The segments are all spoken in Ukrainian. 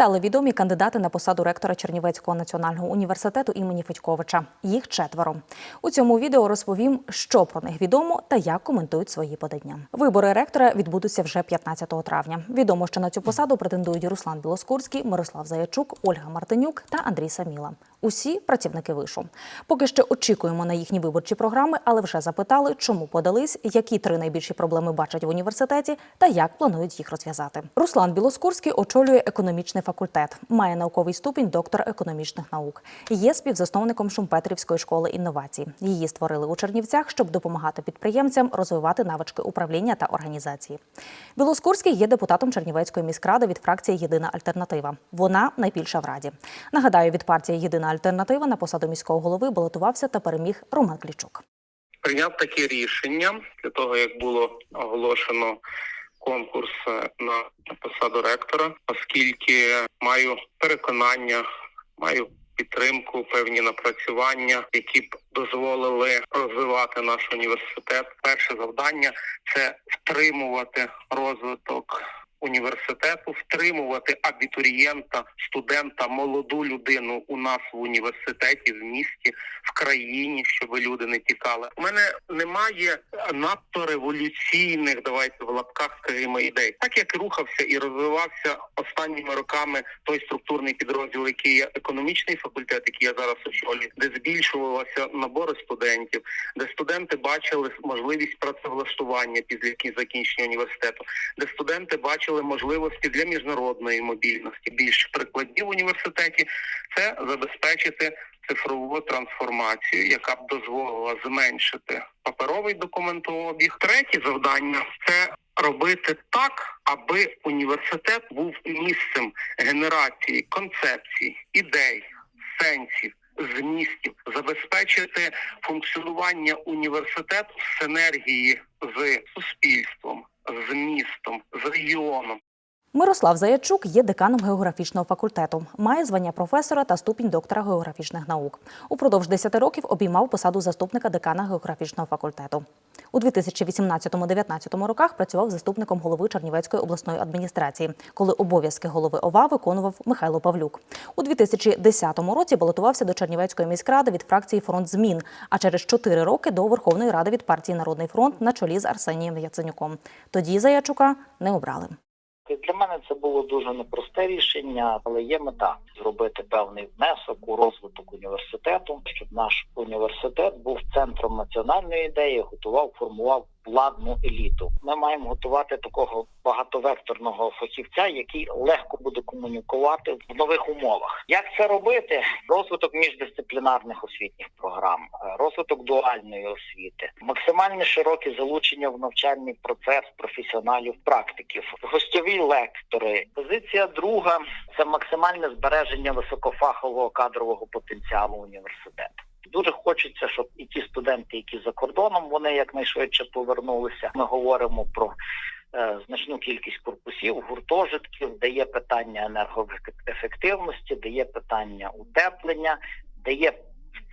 Стали відомі кандидати на посаду ректора Чернівецького національного університету імені Федьковича. Їх четверо. У цьому відео розповім, що про них відомо та як коментують свої подання. Вибори ректора відбудуться вже 15 травня. Відомо, що на цю посаду претендують Руслан Білоскурський, Мирослав Заячук, Ольга Мартинюк та Андрій Саміла. Усі працівники вишу. Поки що очікуємо на їхні виборчі програми, але вже запитали, чому подались, які три найбільші проблеми бачать в університеті та як планують їх розв'язати. Руслан Білоскурський очолює економічний факультет, має науковий ступінь доктора економічних наук. Є співзасновником Шумпетрівської школи інновацій. Її створили у Чернівцях, щоб допомагати підприємцям розвивати навички управління та організації. Білоскурський є депутатом Чернівецької міськради від фракції Єдина альтернатива. Вона найбільша в раді. Нагадаю, від партії Єдина альтернатива на посаду міського голови балотувався та переміг Роман Клічук. прийняв таке рішення для того, як було оголошено конкурс е, на посаду ректора, оскільки маю переконання, маю підтримку, певні напрацювання, які б дозволили розвивати наш університет. Перше завдання це втримувати розвиток. Університету втримувати абітурієнта, студента, молоду людину у нас в університеті, в місті, в країні, щоб люди не тікали. У мене немає надто революційних, давайте в лапках скажімо, ідей. Так як рухався і розвивався останніми роками той структурний підрозділ, який є економічний факультет, який я зараз очолюю, де збільшувалося набори студентів, де студенти бачили можливість працевлаштування після закінчення університету, де студенти бачили можливості для міжнародної мобільності. Більше прикладів в університеті це забезпечити цифрову трансформацію, яка б дозволила зменшити паперовий документообіг. Третє завдання це робити так, аби університет був місцем генерації концепцій, ідей, сенсів. Змістів забезпечити функціонування університету в синергії з суспільством, з містом, з регіоном. Мирослав Заячук є деканом географічного факультету, має звання професора та ступінь доктора географічних наук. Упродовж 10 років обіймав посаду заступника декана географічного факультету. У 2018-19 роках працював заступником голови Чернівецької обласної адміністрації, коли обов'язки голови ОВА виконував Михайло Павлюк. У 2010 році балотувався до Чернівецької міськради від фракції Фронт змін, а через 4 роки до Верховної Ради від партії Народний фронт на чолі з Арсенієм Яценюком. Тоді Заячука не обрали. Для мене це було дуже непросте рішення, але є мета зробити певний внесок у розвиток університету, щоб наш університет був центром національної ідеї, готував, формував владну еліту. Ми маємо готувати такого багатовекторного фахівця, який легко буде комунікувати в нових умовах. Як це робити? Розвиток міждисциплінарних освітніх програм, е, розвиток дуальної освіти, максимально широке залучення в навчальний процес професіоналів, практиків, гостьові лектори. Позиція друга це максимальне збереження високофахового кадрового потенціалу університету. Дуже хочеться, щоб і ті студенти, які за кордоном, вони якнайшвидше повернулися. Ми говоримо про е, значну кількість корпусів, гуртожитків, де є питання енергоефективності, де є питання утеплення, де є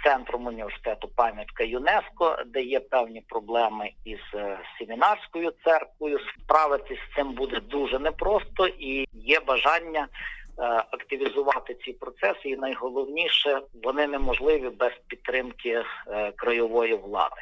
центром університету пам'ятка ЮНЕСКО, де є певні проблеми із е, семінарською церквою. Справитись з цим буде дуже непросто і є бажання активізувати ці процеси. І найголовніше вони неможливі без підтримки е, краєвої влади.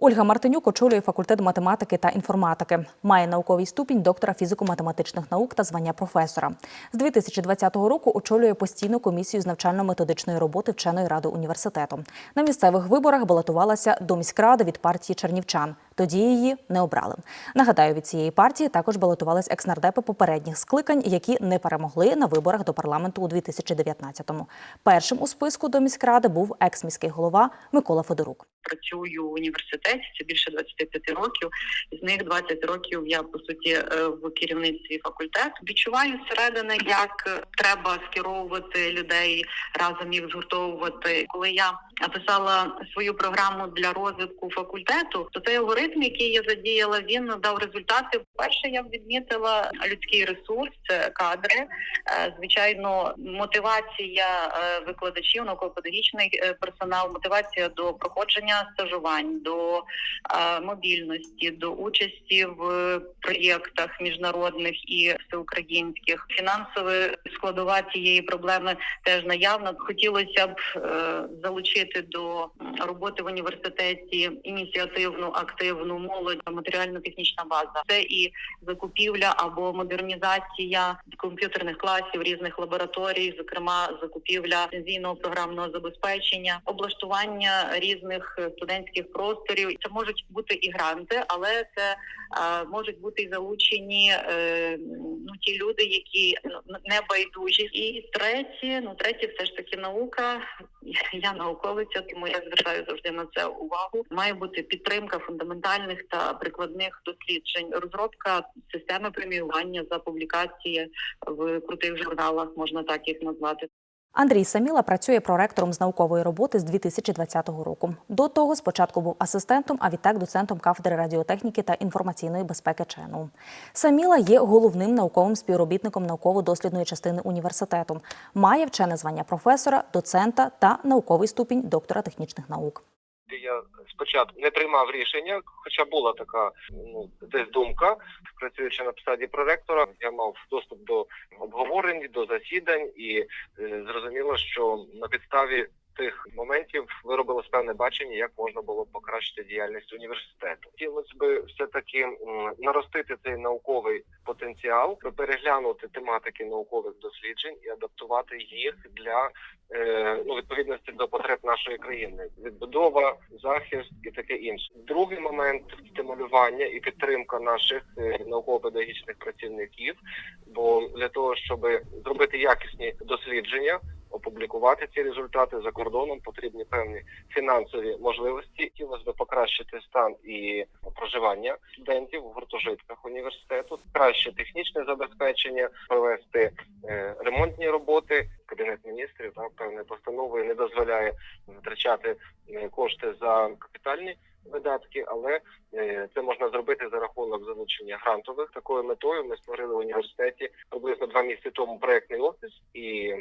Ольга Мартинюк очолює факультет математики та інформатики. Має науковий ступінь доктора фізико-математичних наук та звання професора. З 2020 року очолює постійну комісію з навчально-методичної роботи вченої ради університету. На місцевих виборах балотувалася до міськради від партії чернівчан. Тоді її не обрали. Нагадаю, від цієї партії також балотувались екснардепи попередніх скликань, які не перемогли на виборах до парламенту у 2019-му. Першим у списку до міськради був екс-міський голова Микола Федорук. Працюю в університеті, це більше 25 років. З них 20 років я по суті е, в керівництві факультету. Відчуваю зсередини, як треба скеровувати людей разом їх згуртовувати. Коли я писала свою програму для розвитку факультету, то той алгоритм, який я задіяла, він дав результати. Перше, я відмітила людський ресурс, це кадри. Е, Звичайно, мотивація е, викладачів, науково-педагогічний персонал, мотивація до проходження стажувань, до е, мобільності, до участі в проєктах міжнародних і всеукраїнських. Фінансова складова цієї проблеми теж наявна. Хотілося б е, залучити до роботи в університеті ініціативну, активну молодь, матеріально-технічна база. Це і закупівля або модернізація комп'ютерних класів різних лабораторій, зокрема закупівля ліцензійного програмного забезпечення, облаштування різних е, студентських просторів. Це можуть бути і гранти, але це можуть бути і залучені е, ну ті люди, які ну, не байдужі. І третє, ну третє, все ж таки наука. Я науковиця, тому я звертаю завжди на це увагу. Має бути підтримка фундаментальних та прикладних досліджень, розробка системи преміювання за публікації в крутих журналах, можна так їх назвати. Андрій Саміла працює проректором з наукової роботи з 2020 року. До того спочатку був асистентом, а відтак доцентом кафедри радіотехніки та інформаційної безпеки ЧНУ. Саміла є головним науковим співробітником науково-дослідної частини університету. Має вчене звання професора, доцента та науковий ступінь доктора технічних наук. Я спочатку не приймав рішення, хоча була така ну десь думка, працюючи на посаді проректора, я мав доступ до обговорень, до засідань, і е, зрозуміло, що на підставі тих моментів виробилось певне бачення, як можна було покращити діяльність університету. Хотілося би все таки наростити цей науковий потенціал, переглянути тематики наукових досліджень і адаптувати їх для е, ну відповідності до потреб нашої країни, відбудова, захист і таке інше. Другий момент стимулювання і підтримка наших е, науково-педагогічних працівників. Бо для того, щоб зробити якісні дослідження, опублікувати ці результати за кордоном, потрібні певні фінансові можливості. Хотілося б покращити стан і проживання студентів в гуртожитках університету, краще технічне забезпечення, провести е, ремонтні роботи. Кабінет міністрів так, певною постановою не дозволяє витрачати е, кошти за капітальні видатки, але е, це можна зробити за рахунок залучення грантових. Такою метою ми створили в університеті приблизно два місяці тому проектний офіс, і,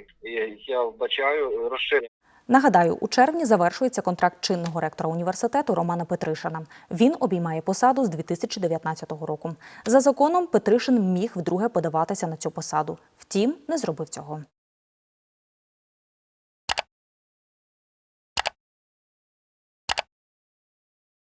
я вбачаю розширення. Нагадаю, у червні завершується контракт чинного ректора університету Романа Петришина. Він обіймає посаду з 2019 року. За законом Петришин міг вдруге подаватися на цю посаду. Втім, не зробив цього.